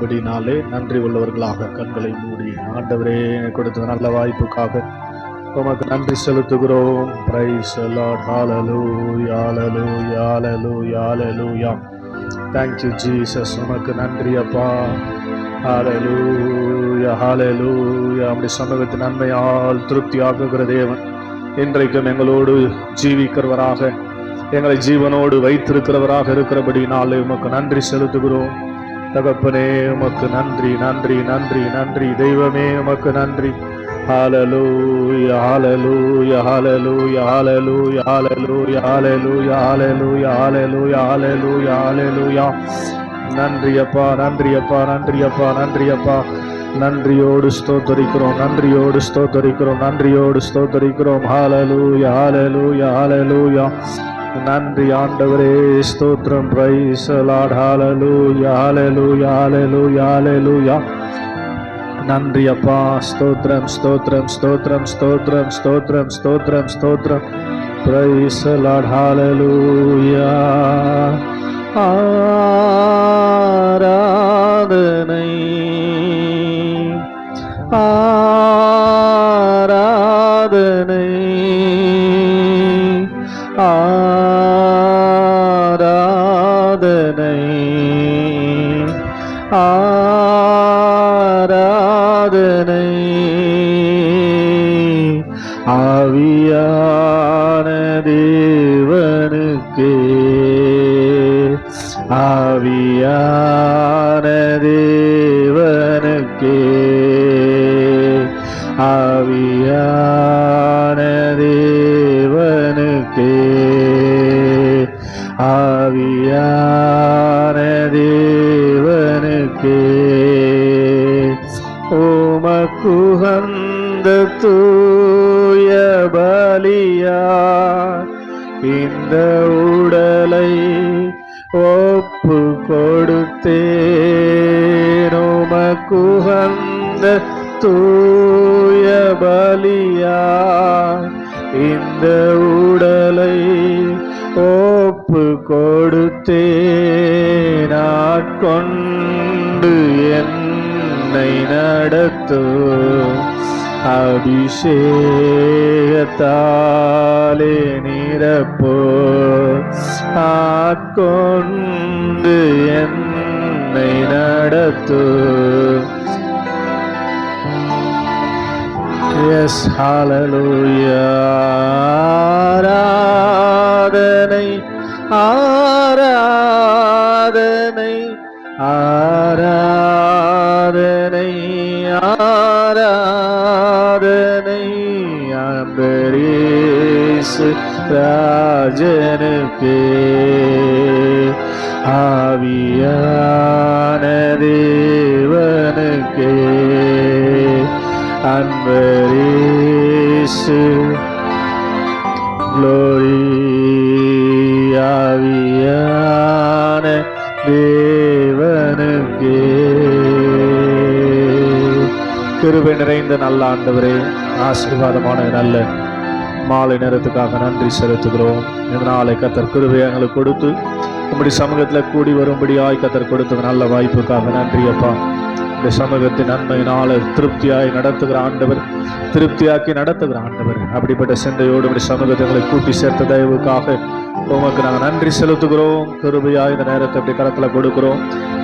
அப்படினாலே நன்றி உள்ளவர்களாக கண்களை மூடி ஆண்டவரே கொடுத்த நல்ல வாய்ப்புக்காக உமக்கு நன்றி செலுத்துகிறோம். Praise lord hallelujah hallelujah hallelujah hallelujah thank you Jesus உமக்கு நன்றி அப்பா. ஹalleluya hallelujah. அப்படி சமூகத்தின் நன்மையால் திருப்தி ஆக்குகிற தேவன் இன்றைக்கும் எங்களோடு ஜீவிக்கிறவராக எங்களை ஜீவனோடு வைத்திருக்கிறவராக இருக்கிறபடினாலே உமக்கு நன்றி செலுத்துகிறோம். தகப்பனே உமக்கு நன்றி நன்றி நன்றி நன்றி தெய்வமே உமக்கு நன்றி ஹாலலூ ஹாலலூ ஹாலலூ ஹாலலூ ஹாலலூ ஹாலலூ ஹாலலூ ஹாலலூ ஹாலலூ ஹாலலூயா நன்றியப்பா நன்றியப்பா நன்றியப்பா நன்றியப்பா நன்றியோடு ஸ்தோத்தரிக்கிறோம் நன்றியோடு ஸ்தோத்தரிக்கிறோம் நன்றியோடு ஸ்தோத்தரிக்கிறோம் ஹாலலூ ஹாலலூ ஹாலலூயா நன்றி ஆண்டவரே ஸ்தோத்ரம் பிரைசலாடாலலு யாலலு யாலலு யாலலுயா நன்றி அப்பா ஸ்தோத்ரம் ஸ்தோத்ரம் ஸ்தோத்ரம் ஸ்தோத்ரம் ஸ்தோத்ரம் ஸ்தோத்ரம் ஸ்தோத்ரம் பிரைசலாடாலலுயா ஆராதனை ஆ ஆராதனை. ஆ தூய பலியா? இந்த உடலை ஒப்பு கொடுத்தேன் ஆட்கொண்டு என்னை நடத்து. அபிஷேகத்தாலே நிரப்போ. ஆட்கொண்டு என்னை நடத்து. எஸ் ஆராதனை ஆராதனை ஆராதனை ஆராதனை அம்பரீசு ராஜனுக்கு ஆவியான தேவனுக்கே அன்பரீசு. ஆவியான தேவனுக்கே. கிருபை நிறைந்த நல்ல ஆண்டவரே ஆசீர்வாதமான நல்ல மாலை நேரத்துக்காக நன்றி செலுத்துகிறோம். இந்த நாளை கத்தர் கிருபை எங்களுக்கு கொடுத்து நம்முடைய சமூகத்தில் கூடி வரும்படியாய் கத்தர் கொடுத்த நல்ல வாய்ப்புக்காக நன்றி அப்பா. இந்த சமூகத்தின் நன்மையினால் திருப்தியாய் நடத்துகிற ஆண்டவர் திருப்தியாக்கி நடத்துகிற ஆண்டவர். அப்படிப்பட்ட சிந்தையோடு இப்படி சமூகத்தை கூட்டி சேர்த்த தயவுக்காக உமக்கு நாங்கள் நன்றி செலுத்துகிறோம். கிருபையா இந்த நேரத்தை அப்படி கரத்தில் கொடுக்கிறோம்.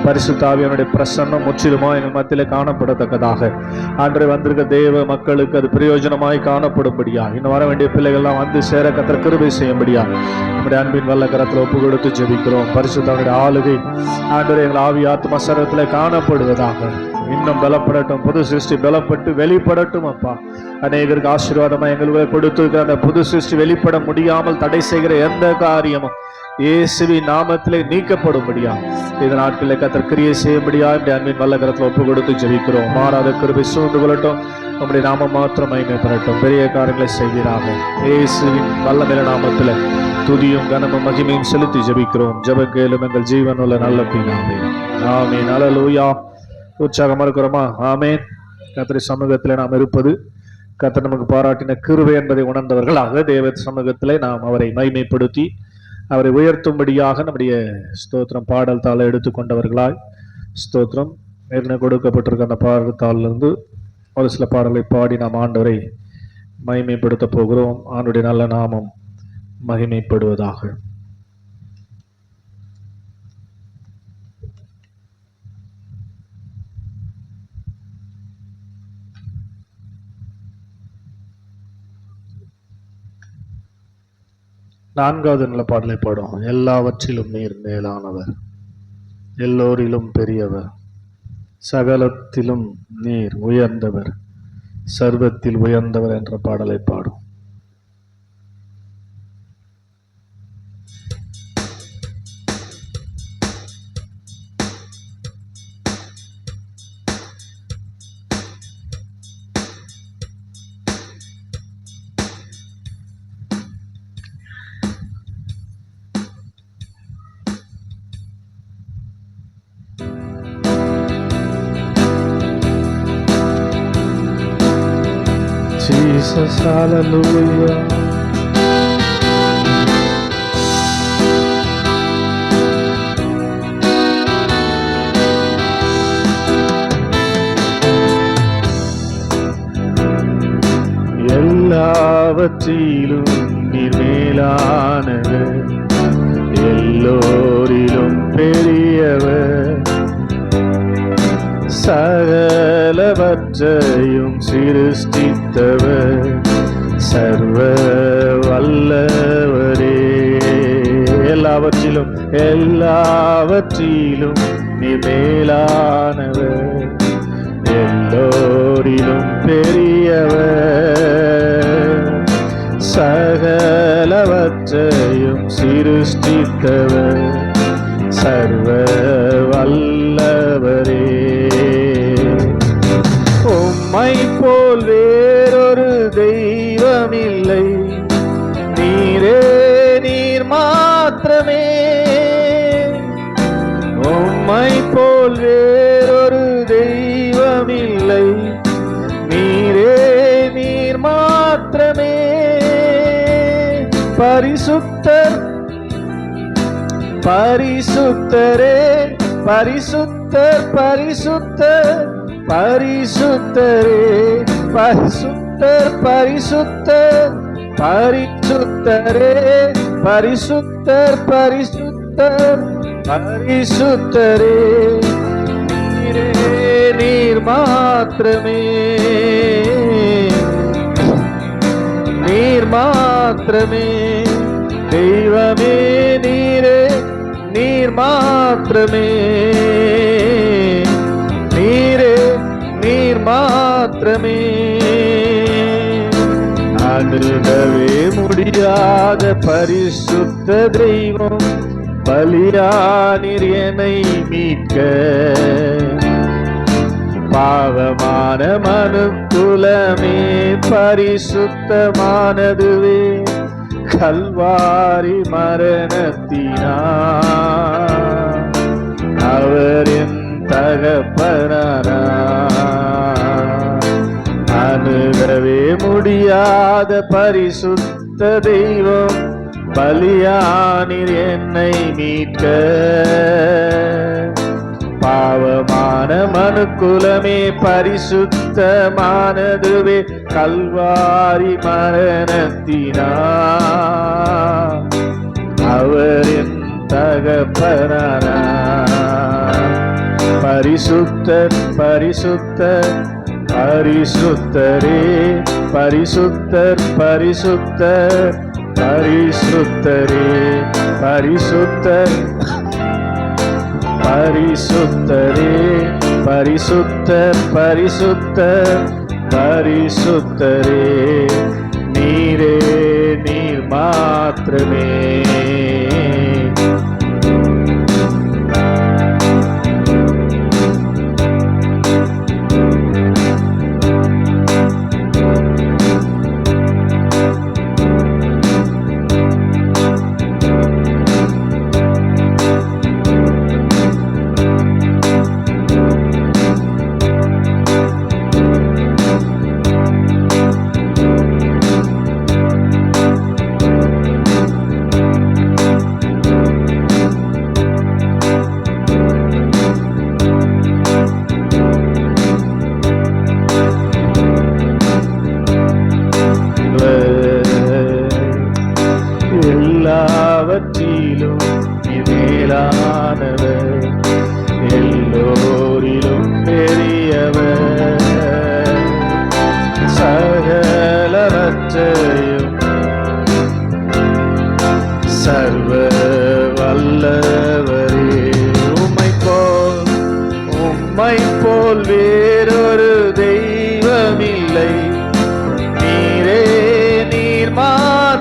பரிசுத்தாவியனுடைய பிரசன்னம் முற்றிலுமா எங்கள் மத்தியில் காணப்படத்தக்கதாக. அன்றை வந்திருக்க தேவ மக்களுக்கு அது பிரயோஜனமாய் காணப்படும்படியா இன்னும் வர வேண்டிய பிள்ளைகள்லாம் வந்து சேர கத்திர கிருபை செய்யும்படியா நம்முடைய அன்பின் வல்ல கரத்தில் ஒப்பு கொடுத்து ஜெபிக்கிறோம் பரிசுத்தாவுடைய ஆளுகை ஆண்டவர் எங்கள் ஆவி ஆத்ம சரத்தில் காணப்படுவதாக. இன்னும் பலப்படட்டும். புது சிருஷ்டி பலப்பட்டு வெளிப்படட்டும் அப்பா. அநேகருக்கு ஆசீர்வாதமாக எங்களுக்கு கொடுத்துருக்கிற அந்த புது சிருஷ்டி வெளிப்பட முடியாமல் தடை செய்கிற எந்த காரியமும் இயேசுவி நாமத்திலே நீக்கப்படும்படியா? இந்த நாட்களில் கத்தர் கிரியை செய்யும்படியா? இப்படி அன்பின் வல்ல கரத்தில் ஒப்பு கொடுத்து ஜெபிக்கிறோம். மாறாத கிருபை சூழ்ந்து கொள்ளட்டும். நம்முடைய நாம மாத்திரம் மகிமைப்படட்டும் பெரிய காரியங்களை செய்வீராக. இயேசுவின் வல்லமில நாமத்தில் துதியும் கனமும் மகிமையும் செலுத்தி ஜெபிக்கிறோம். ஜெப கேளும் எங்கள் ஜீவனுள்ள நல்ல பின்னாமே நாமே அல்லேலூயா உற்சாகமாக இருக்கிறோமா? ஆமேன். கத்திரி சமூகத்தில் நாம் இருப்பது கத்தர் நமக்கு பாராட்டின கிருவை என்பதை உணர்ந்தவர்களாக தேவ சமூகத்திலே நாம் அவரை மைமைப்படுத்தி அவரை உயர்த்தும்படியாக நம்முடைய ஸ்தோத்திரம் பாடல் தாளை எடுத்துக்கொண்டவர்களாய் ஸ்தோத்திரம் ஏற்கனவே கொடுக்கப்பட்டிருக்க அந்த பாடத்தாளிலிருந்து ஒரு சில பாடலை பாடி நாம் ஆண்டவரை மகிமைப்படுத்த போகிறோம். ஆண்டுடைய நல்ல நாமம் மகிமைப்படுவதாக. நான்காவது நல்ல பாடலை பாடும் எல்லாவற்றிலும் நீர் மேலானவர். எல்லோரிலும் பெரியவர். சகலத்திலும் நீர் உயர்ந்தவர். சர்வத்தில் உயர்ந்தவர் என்ற பாடலை பாடும் Jesus, hallelujah. எல்லாவற்றிலும் நீர் மேலானவர் எல்லோரிலும் பெரியவர் சகலவற்றையும் சிருஷ்டித்த சிருஷ்டித்தவர் சர்வ வல்லவரே. எல்லாவற்றிலும் எல்லாவற்றிலும் நீ மேலானவர். எல்லோரிலும் பெரியவர். சகலவற்றையும் சிருஷ்டித்தவர். சர்வ பரிசுத்தரே பரிசுத்தர் பரிசுத்தர் பரிசுத்தரே பரிசுத்தர் பரிசுத்தர் பரிசுத்தரே பரிசுத்தர் பரிசுத்தர் பரிசுத்தரே. நீரே நீர் மாத்திரமே. நீர் மாத்திரமே. தெய்வமே நீர் நீர் மாத்திரமே. நீரே நீர் மாத்திரமே. அணுகவே முடியாத பரிசுத்த தெய்வம் பலியானீர் என்னை மீட்க. பாவமான மனு குலமே பரிசுத்தமானதுவே. கல்வாரி மரணத்தினா அவரின் தகப்பனாரா? அணுகவே முடியாத பரிசுத்த தெய்வம் பலியானில் என்னை மீட்க. பாவமான மனுக்குலமே பரிசுத்தமானதுவே கல்வாரி மரணத்தினா. அவரின் தகப்பனாரா? பரிசுத்தர் பரிசுத்தர் பரிசுத்தரே பரிசுத்தர் பரிசுத்தர் பரிசுத்தரே பரிசுத்தர். பரிசுத்தரே பரிசுத்தர் பரிசுத்தர் பரிசுத்தரே. நீரே நீர் மாத்திரமே.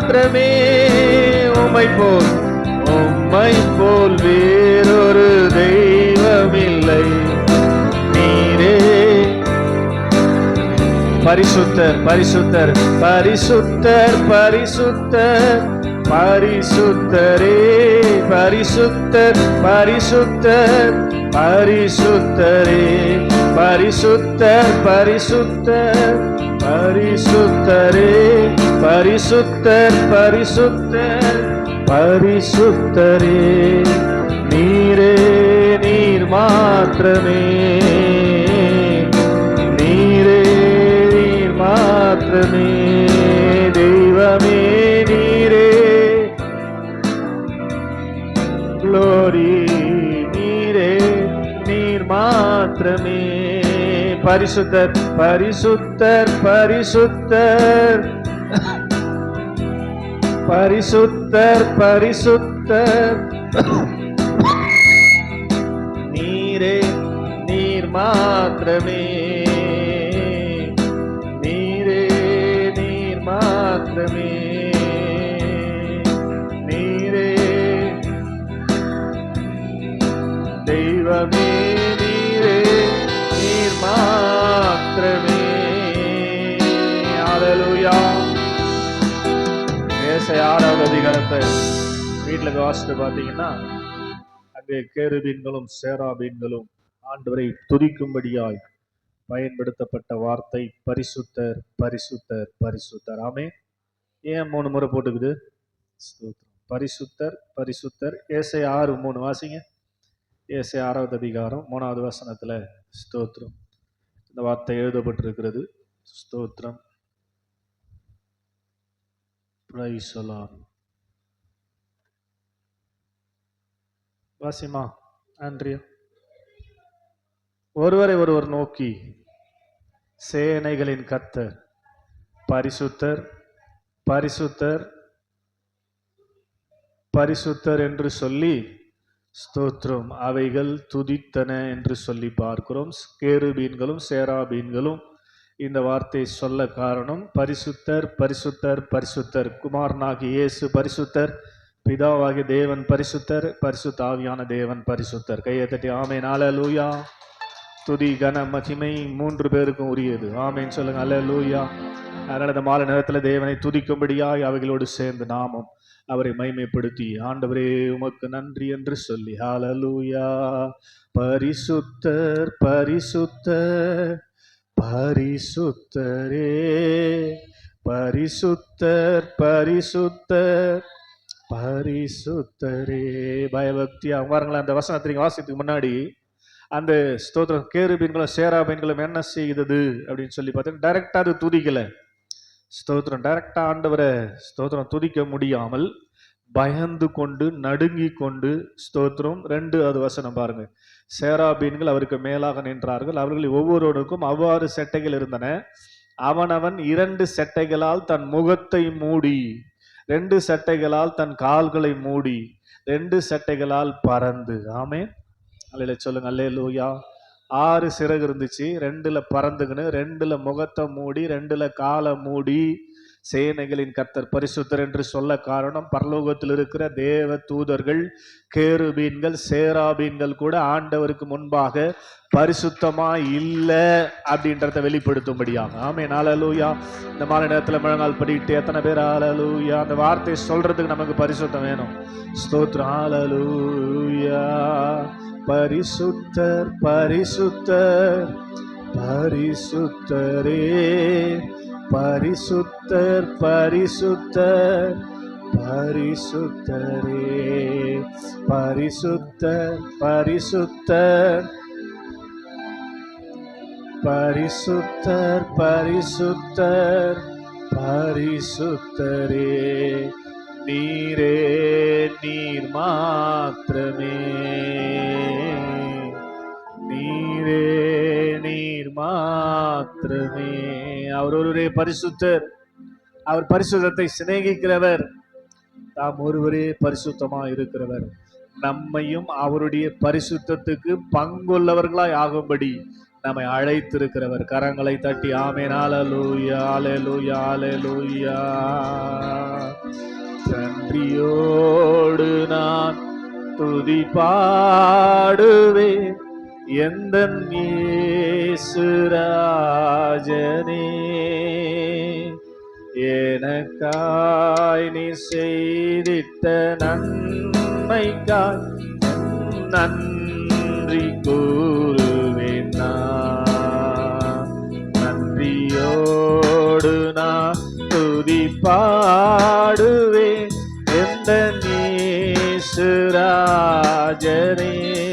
மாத்திரமே. உமை போல் உம்மை போல் வேறொரு தெய்வமில்லை. நீரே. பரிசுத்தர் பரிசுத்தர் பரிசுத்தர் பரிசுத்தர் பரிசுத்தரே. பரிசுத்தர் பரிசுத்தர் பரிசுத்தரே. பரிசுத்தர் பரிசுத்தர் பரிசுத்தரே. பரிசுத்தர் பரிசுத்தர் பரிசுத்தரே. நீரே நீர் மாத்திரமே. நீரே நீர் மாத்திரமே. தெய்வமே நீரே. குளோரி நீரே நீர் மாத்திரமே. பரிசுத்தர் பரிசுத்தர் பரிசுத்தர். பரிசுத்தர் பரிசுத்தர். நீரே நீர் மாத்திரமே. நீரே நீர் மாத்திரமே. நீரே. தெய்வமே நீரே நீர் மாத்திரமே. ஏசை ஆறாவது அதிகாரத்தை வீட்டில் வாசிட்டு பார்த்தீங்கன்னா அங்கே கேருபீன்களும் சேராபீன்களும் ஆண்டவரை துதிக்கும்படியாய் பயன்படுத்தப்பட்ட வார்த்தை பரிசுத்தர் பரிசுத்தர் பரிசுத்தர். ஆமே ஏன் மூணு முறை போட்டுக்குது? பரிசுத்தர் பரிசுத்தர். ஏசை ஆறு மூணு வாசிங்க. ஏசை ஆறாவது அதிகாரம் மூணாவது வசனத்தில் ஸ்தோத்திரம். இந்த வார்த்தை எழுதப்பட்டிருக்கிறது. ஸ்தோத்திரம். Praise வாசிமா ஆண்ட்ரியா ஒருவரை ஒருவர் நோக்கி சேனைகளின் கத்தர் பரிசுத்தர் பரிசுத்தர் பரிசுத்தர் என்று சொல்லி ஸ்தோத்திரம். அவைகள் துதித்தன என்று சொல்லி பார்க்கிறோம். கேருபீன்களும் சேராபீன்களும் இந்த வார்த்தையை சொல்ல காரணம் பரிசுத்தர் பரிசுத்தர் பரிசுத்தர். குமாரனாகி இயேசு பரிசுத்தர் பிதாவாகி தேவன் பரிசுத்தர் பரிசுத்த ஆவியான தேவன் பரிசுத்தர். கையை தட்டி ஆமேன். அல்லேலூயா துதி கன மகிமை மூன்று பேருக்கும் உரியது. ஆமேன். சொல்லுங்க அல்லேலூயா அதனால இந்த மாலை நேரத்தில் தேவனை துதிக்கும்படியாய் அவைகளோடு சேர்ந்து நாமும் அவரை மைமைப்படுத்தி ஆண்டவரே உமக்கு நன்றி என்று சொல்லி ஹாலலூயா பரிசுத்தர் பரிசுத்தர். பரிசுத்தரே பரிசுத்தர் பரிசுத்தர் பரிசுத்தரே. பயபக்தியா பாருங்களேன் அந்த வசனத்தை வாசித்துக்கு முன்னாடி அந்த ஸ்தோத்திரம் கேருபீன்களும் சேராபீன்களும் என்ன செய்தது அப்படின்னு சொல்லி பார்த்தீங்கன்னா டைரக்டா அது துதிக்கல. ஸ்தோத்திரம் டைரக்டா ஆண்டவரை ஸ்தோத்திரம் துதிக்க முடியாமல் பயந்து கொண்டு நடுங்கி கொண்டு ஸ்தோத்திரம். ரெண்டு அது வசனம் பாருங்க. சேராபீன்கள் அவருக்கு மேலாக நின்றார்கள். அவர்கள் ஒவ்வொருவருக்கும் அவ்வாறு செட்டைகள் இருந்தன. அவனவன் இரண்டு செட்டைகளால் தன் முகத்தை மூடி ரெண்டு சட்டைகளால் தன் கால்களை மூடி ரெண்டு சட்டைகளால் பறந்து. ஆமே அல்ல சொல்லுங்க. அல்லே லூயா ஆறு சிறகு இருந்துச்சு. ரெண்டுல பறந்துக்கின்னு ரெண்டுல முகத்தை மூடி ரெண்டுல காலை மூடி சேனைகளின் கர்த்தர் பரிசுத்தர் என்று சொல்ல காரணம் பரலோகத்தில் இருக்கிற தேவ தூதர்கள் கேருபீன்கள் சேராபீன்கள் கூட ஆண்டவருக்கு முன்பாக பரிசுத்தமா இல்லை அப்படின்றத வெளிப்படுத்தும்படியாக. ஆமே நாளலூயா இந்த மாலை நேரத்தில் முழங்கால் படிக்கிட்டு எத்தனை பேர் ஆலலூயா அந்த வார்த்தையை சொல்றதுக்கு நமக்கு பரிசுத்தம் வேணும். ஸ்தோத்ரம். ஆலலூயா பரிசுத்தர் பரிசுத்தர் பரிசுத்தரே. பரிசுத்தர் பரிசுத்தர் பரிசுத்தரே. பரிசுத்தர் பரிசுத்தர். பரிசுத்தர் பரிசுத்தர் பரிசுத்தரே. நீரே நீர் மாத்திரமே. மாத்திரமே அவர் ஒருவரே பரிசுத்தர். அவர் பரிசுத்தத்தை சிநேகிக்கிறவர். தாம் ஒருவரே பரிசுத்தமாக இருக்கிறவர். நம்மையும் அவருடைய பரிசுத்தத்துக்கு பங்குள்ளவர்களாய் ஆகும்படி நம்மை அழைத்திருக்கிறவர். கரங்களை தட்டி ஆமேன். ஆலலூயா ஆலலூயா ஆலலூயா நன்றியோடு நான் துதி பாடுவேன் எந்த இயேசுராஜனே எனக்காய் நீ செய்திட்ட நன்மைக்காய் நன்றி கூறுவேன் நன்றியோடு நான் துதி பாடுவேன். எந்த நீசுராஜனே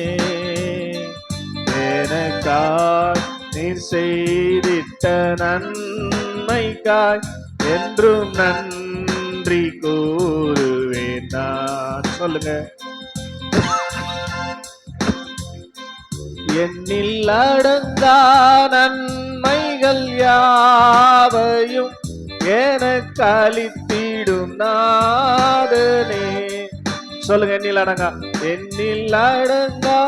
எனக்காய் நீர் செய்திட்ட நன்மைக்காய் என்றும் நன்றி கூறுவேன் நான். சொல்லுங்க. எண்ணில் அடங்கா நன்மைகள் யாவையும் எனக்கு அளித்திடும் நாதனே. சொல்லுங்க எண்ணில் அடங்கா. எண்ணில் அடங்கா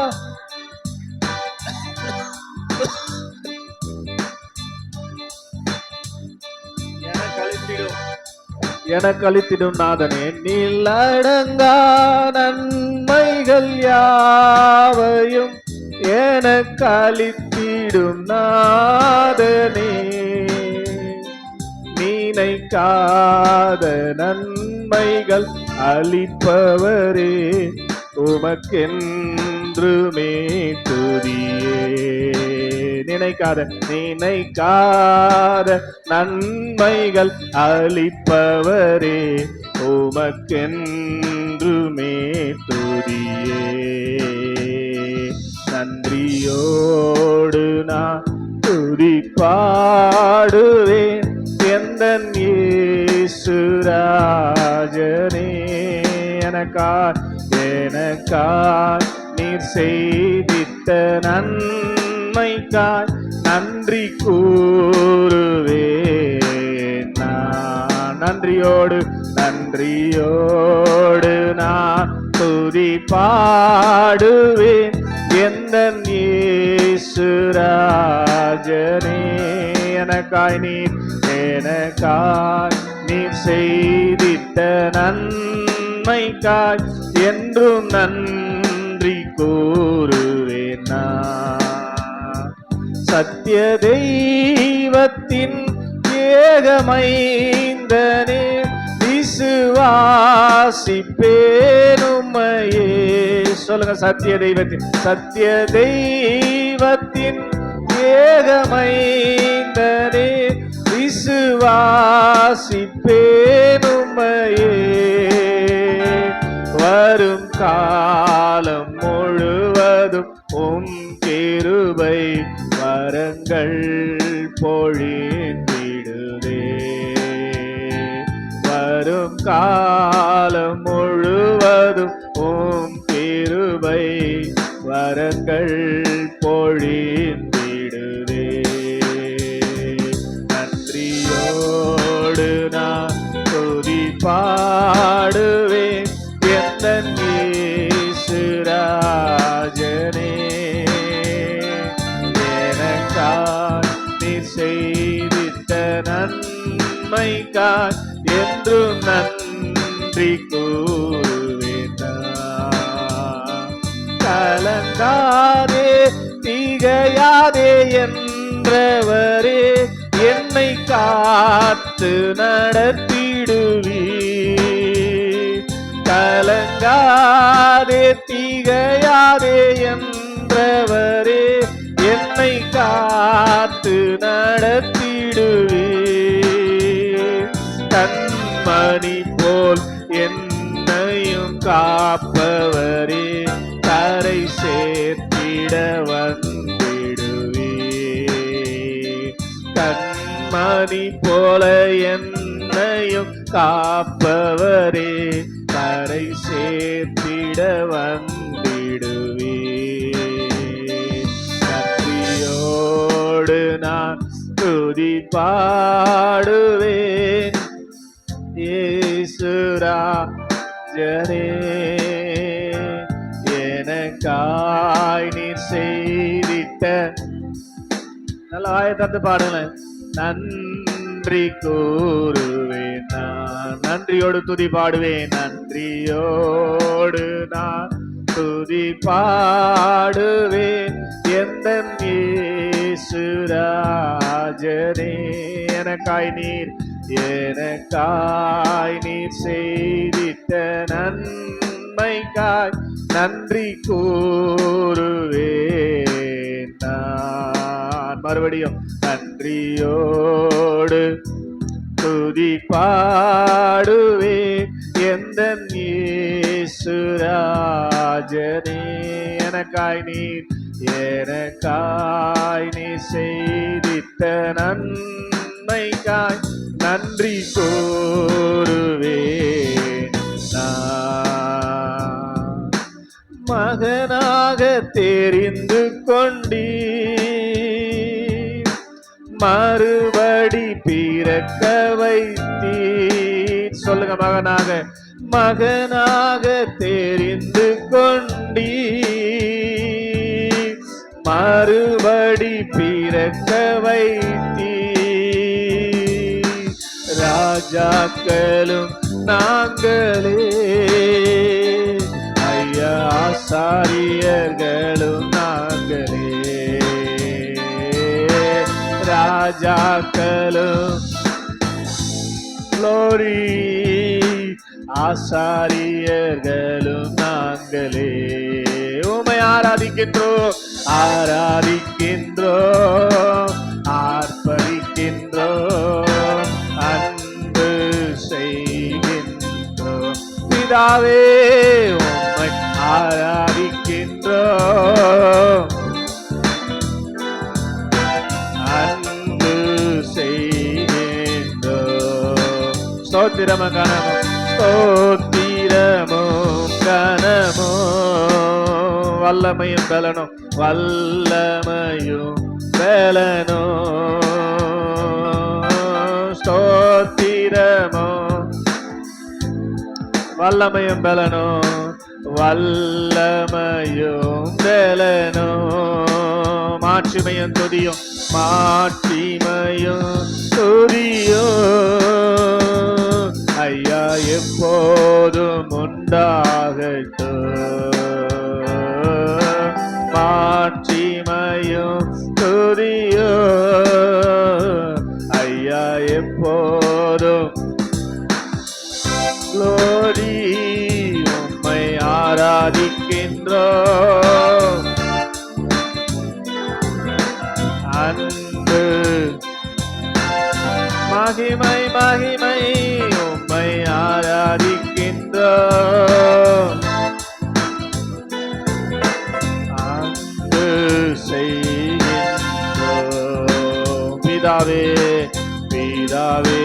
எனக்கு அளித்திடும் நாதனே நீலடங்கா நன்மைகள் யாவையும் எனக்கு அளித்திடும் நாதனே. நீனைக்காத நன்மைகள் அளிப்பவரே உமக்கென்றுமே துதியே. நினைக்காத நினைக்காத நன்மைகள் அளிப்பவரே உமக்கென்றுமே துதியே. நன்றியோடு நான் துதி பாடுவேன் எந்த ஈசுராஜனே எனக்காய் எனக்காய் நீர் செய்தித்த நன்மைக்காய் நன்றி கூறுவேன் நான். நன்றியோடு நன்றியோடு நான் துதி பாடுவேன். எந்த ஈசுராஜனே எனக்காய் நீர் எனக்காய் நீர் செய்திட்ட நன்மைக்காய் என்றும் நன்றி கூறுவேன் நான். சத்திய தெய்வத்தின் ஏகமைந்தனே விசுவாசிப்பேனுமையே. சொல்லுங்க சத்திய தெய்வத்தின் சத்திய தெய்வத்தின் ஏகமைந்தனே விசுவாசிப்பேனுமையே. வரும் காலம் முழுவதும் உம் கிருபை கரங்கள் பொழிந்திடுதே. வரும் காலம் முழுவதும் ஓம் திருவை வரங்கள் பொழிந்திடுதே ஒரு நன்றி கூறுவேன் நான். கலங்காதே திகையாதே என்றவரே என்னை காத்து நடத்திடுவீ கலங்காதே திகையாதே என்றவரே என்னை காத்து நடத்திடுவே மணி போல் என்னையும் காப்பவரே கரை சேர்த்திட வந்திடுவே கண்மணி போல என்னையும் காப்பவரே கரை சேர்த்திட வந்திடுவே நன்றியோடு துதி பாடுவே இயேசுராஜரே எனக்காய் நீர் செய்திட்ட நல்ல வாய தந்து பாடுங்களேன். நன்றி கூறுவேன் நான். நன்றியோடு துதி பாடுவேன். நன்றியோடு நான் துதி பாடுவேன். எந்த இயேசுராஜனே எனக்காய் நீர் எனக்காய் நீ செய்திட்ட நன்மைக்காய் நன்றி கூறுவேன் நான். மறுபடியும் நன்றியோடு துதி பாடுவே எந்த நீசுராஜனே எனக்காய் நீர் எனக்காய் நீ செய்தித்த நன்மைக்காய் நன்றி கோருவே மகனாக தெரிந்து கொண்டீ மறுபடி பிறக்க வைத்தீர். சொல்லுங்க மகனாக. மகனாக தெரிந்து கொண்டீ மறுபடி பிறக்க வைத்தீ ராஜாக்களும் நாங்களே. ஐயா ஆசாரியர்களும் நாங்களே. ராஜாக்களும் லோரி ஆசாரியர்களும் நாங்களே. உமை ஆராதிக்கின்றோ ஆராதிக்கின்றோம். பிதாவே உம்மை ஆராதிக்கின்றோம் அன்பு செய்கின்றோம் ஸ்தோத்திரமும் கனமும் ஸ்தோத்திரமும் கனமும் வல்லமையும் பலனும் வல்லமையும் பலனும். ஸ்தோத்திரமோ வல்லமையும் பலனும் வல்லமையும் பலனும். மாட்சிமையும் துதியும் மாட்சிமையும் துதியும். ஐயா எப்போதும் உண்டாகட்டும். மாட்சிமையும் துதியும். ஐயா எப்போதும் glory உம்மை ஆராதிக்கின்றோம் அன்பு மகிமை மகிமை உம்மை ஆராதிக்கின்றோம் அன்பு செய்கின்றோம். பிதாவே பிதாவே.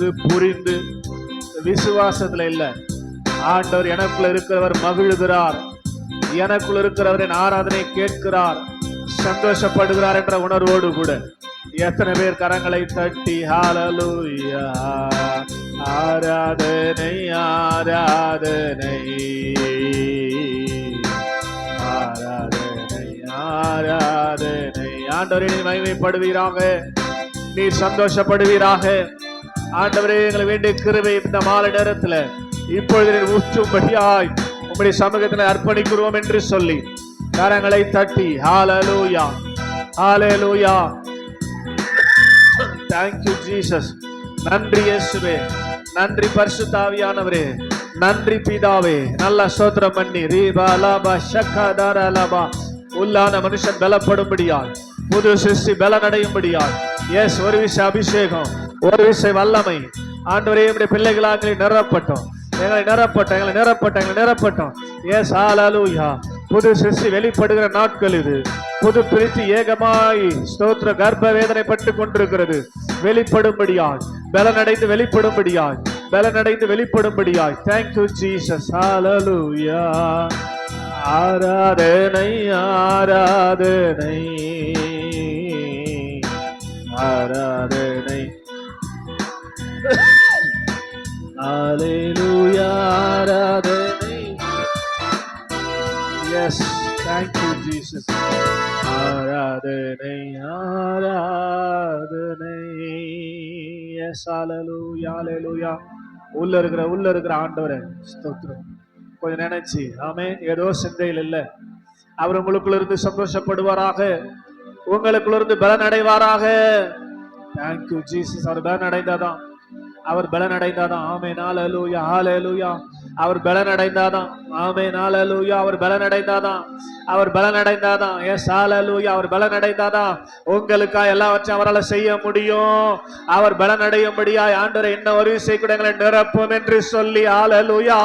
உணர்ந்து புரிந்து விசுவாசத்துல இல்ல. ஆண்டவர் எனக்குள்ள இருக்கிறவர் மகிழ்கிறார். எனக்குள் இருக்கிறவரின் ஆராதனை கேட்கிறார். சந்தோஷப்படுகிறார் என்ற உணர்வோடு கூட. எத்தனை பேர் கரங்களை தட்டி ஹாலலூயா ஆராதனை ஆராதனை ஆராதனை ஆராதனை. ஆண்டவரின் மகிமைப்படுவீராக. நீ சந்தோஷப்படுவீராக. ஆண்டவரே எங்களை வேண்டிய கிருபை இந்த மாலை நேரத்துல இப்பொழுது நீர் ஊற்றும்படியாய் உம்முடைய சமூகத்தில் அர்ப்பணிக்கிறோம் என்று சொல்லி கரங்களை தட்டி ஹாலலூயா ஹாலலூயா தேங்க்யூ ஜீசஸ் நன்றி இயேசுவே. நன்றி பரிசுத்தாவியானவரே. நன்றி பிதாவே. நல்ல சோத்திரம் பண்ணி ரீபா லாபா ஷக்கா தாரா லாபா உள்ளான மனுஷன் பலப்படும்படியால் புது சிருஷ்டி பலனடையும்படியால் எஸ் ஒரு விஷய அபிஷேகம். ஒரு விஷய வல்லமை. ஆண்டவரே நம்முடைய பிள்ளைகளாக நிரப்பட்டோம். எங்களை நிரப்பட்டோம் எங்களை நிரப்பட்டோம் எங்களை நிரப்பட்டோம். ஏ சாலூயா புது சிருஷ்டி வெளிப்படுகிற நாட்கள் இது. புது பிரித்து ஏகமாய் ஸ்தோத்திர கர்ப்ப வேதனை பட்டு கொண்டிருக்கிறது. வெளிப்படும்படியாய் பலனடைந்து வெளிப்படும்படியாய் பலனடைந்து வெளிப்படும்படியாய். தேங்க்யூ ஜீசஸ் ஹalleluya ஆராதனை ஆராதனை. ஆராதனை. ஹalleluya ஆராதனை எஸ் தேங்க் யூ ஜீசஸ் ஆராதனை ஆராதனை எஸ் ஹalleluya ஹalleluya உள்ள இருக்கிற உள்ள இருக்கிற ஆண்டவரே ஸ்தோத்திரம். கொஞ்சம் நினைச்சு. ஆமே ஏதோ சிந்தையில் இல்லை. அவர் உங்களுக்குள்ள இருந்து சந்தோஷப்படுவாராக. உங்களுக்குள்ள இருந்து பலன் அடைவாராக தேங்க்யூ ஜீசஸ் அவர் பலன் அடைந்தாதான் அவர் பலனடைந்தாதான். ஆமே நாலூயா ஹalleluya அவர் பலனடைந்தாதான். ஆமே நாலூயா அவர் பலனடைந்தாதான். அவர் பலனடைந்தாதான். எஸ் ஹalleluya அவர் பலனடைந்தாதான். உங்களுக்கா எல்லாவற்றையும் அவரால் செய்ய முடியும். அவர் பலனடையும்படியா அடையும்படியாய் என்ன ஒரு கூட எங்களை நிரப்பும் என்று சொல்லி ஹalleluya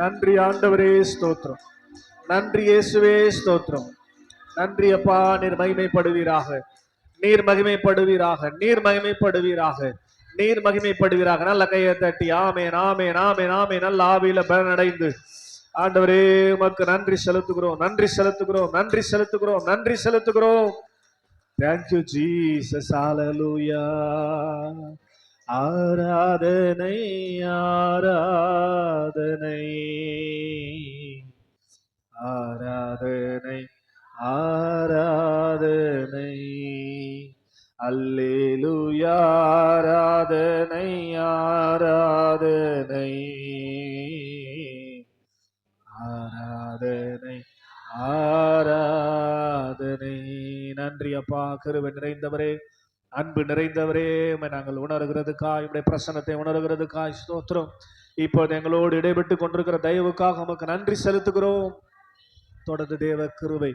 நன்றி ஆண்டவரே ஸ்தோத்திரம். நன்றி இயேசுவே ஸ்தோத்திரம். நன்றி அப்பா நீர் மகிமைப்படுவீராக. நீர் மகிமைப்படுவீராக. நீர் மகிமைப்படுவீராக. நீர் மகிமைப்படுவீராக. நல்ல கையை தட்டி ஆமே நாமே நாமே நாமே நல்ல ஆவியில பலனடைந்து. ஆண்டவரே உமக்கு நன்றி செலுத்துகிறோம் நன்றி செலுத்துகிறோம் நன்றி செலுத்துகிறோம் நன்றி செலுத்துகிறோம். தேங்க்யூ ஜீசஸ் ஆலலூயா ஆராதனை ஆராதனை. ஆராதனை ஆராதனை. அல்லேலுயாராதனை ஆராதனை ஆராதனை. ஆராதனை நன்றி அப்பா கருவை நிறைந்தவரே அன்பு நிறைந்தவரே. நாங்கள் உணர்கிறதுக்காய் இப்படி பிரசனத்தை உணர்கிறதுக்காய் ஸ்தோத்திரம். இப்போது எங்களோடு இடைபெற்று கொண்டிருக்கிற தயவுக்காக நமக்கு நன்றி செலுத்துகிறோம். தொடர்ந்து தேவ கிருவை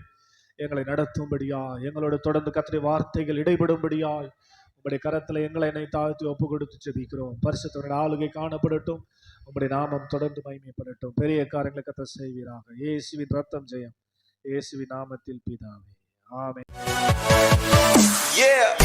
எங்களை நடத்தும்படியா? எங்களோட தொடர்ந்து கத்திரி வார்த்தைகள் இடைபடும்படியாய் உங்களுடைய கரத்தில் எங்களை என்னை தாழ்த்தி ஒப்பு கொடுத்து செபிக்கிறோம் பரிசுத்தோட ஆளுகை காணப்படட்டும். உங்களுடைய நாமம் தொடர்ந்து மகிமைப்படட்டும். பெரிய காரியங்களை கத்த செய்வீராக. இயேசுவின் ரத்தம் ஜெயம். இயேசுவின் நாமத்தில் பிதாவே. ஆமே Yeah.